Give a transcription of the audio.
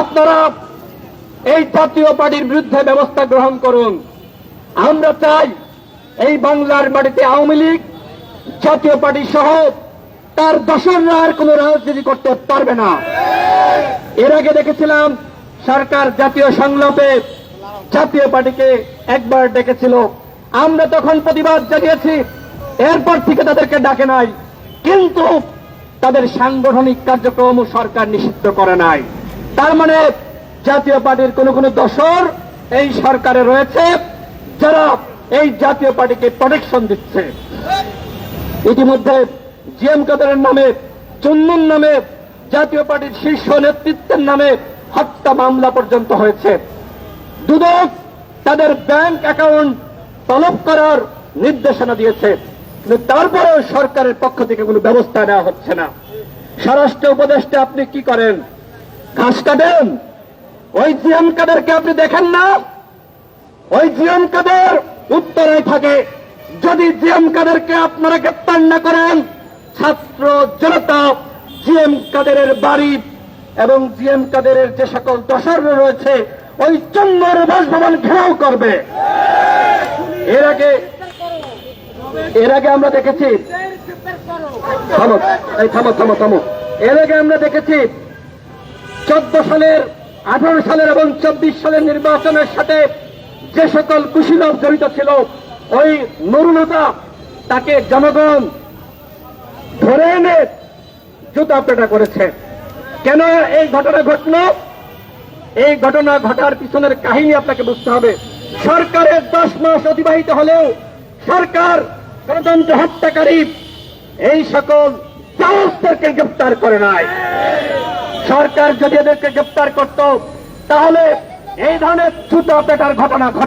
আপনারা এই জাতীয় পার্টির বিরুদ্ধে ব্যবস্থা গ্রহণ করুন। আমরা চাই এই বাংলার মাটিতে আওয়ামী লীগ, জাতীয় পার্টি সহ তার দশররা আর কোন রাজনীতি করতে পারবে না। এর আগে দেখেছিলাম সরকার জাতীয় সংলাপে জাতীয় পার্টিকে একবার ডেকেছিল। আমরা তখন প্রতিবাদ জানিয়েছি, এরপর থেকে তাদেরকে ডাকে নাই। কিন্তু তাদের সাংগঠনিক কার্যক্রম সরকার নিষিদ্ধ করে নাই। তার মানে জাতীয় পার্টির কোন কোন দশর এই সরকারে রয়েছে, যারা এই জাতীয় পার্টিকে প্রোটেকশন দিচ্ছে। ইতিমধ্যে জিএম কাদারের নামে চুন্নুন নামে, জাতীয় পার্টির শীর্ষ নেতৃত্বের নামে হত্যা মামলা পর্যন্ত হয়েছে। দুদক তাদের ব্যাংক অ্যাকাউন্ট তলব করার নির্দেশনা দিয়েছে, কিন্তু তারপরেও সরকারের পক্ষ থেকে কোনো ব্যবস্থা নেওয়া হচ্ছে না। স্বরাষ্ট্র উপদেষ্টা আপনি কি করেন? ঘাস কাটেন ওই জিএম কাদেরকে আপনি দেখেন না? ওই জিএম কাদের উত্তরায় থাকে। যদি জিএম কাদেরকে আপনারা গ্রেপ্তার না করেন, ছাত্র জনতা জিএম কাদেরের বাড়ি এবং জিএম কাদেরের যে সকল দশর রয়েছে, ওই চন্দ্র বাসভবন ঘেরাও করবে। এর আগে এর আগে আমরা দেখেছি থামো থামো থামো থামো। এর আগে আমরা দেখেছি চোদ্দ সালের, আঠারো সালের এবং চব্বিশ সালের নির্বাচনের সাথে যে সকল কুশীলভ জড়িত ছিল, ওই নরুলতা তাকে জনগণ ধরে এনে জুতা পেটা করেছে। কেন এই ঘটনা ঘটল? এই ঘটনা ঘটার পিছনের কাহিনী আপনাকে বুঝতে হবে। সরকারের দশ মাস অতিবাহিত হলেও সরকার গণতন্ত্র হত্যাকারী এই সকল চালকদেরকে গ্রেপ্তার করে নাই। সরকার যদি এদেরকে গ্রেপ্তার করত তাহলে এই ধরনের ছুতো পেটার ঘটনা ঘটে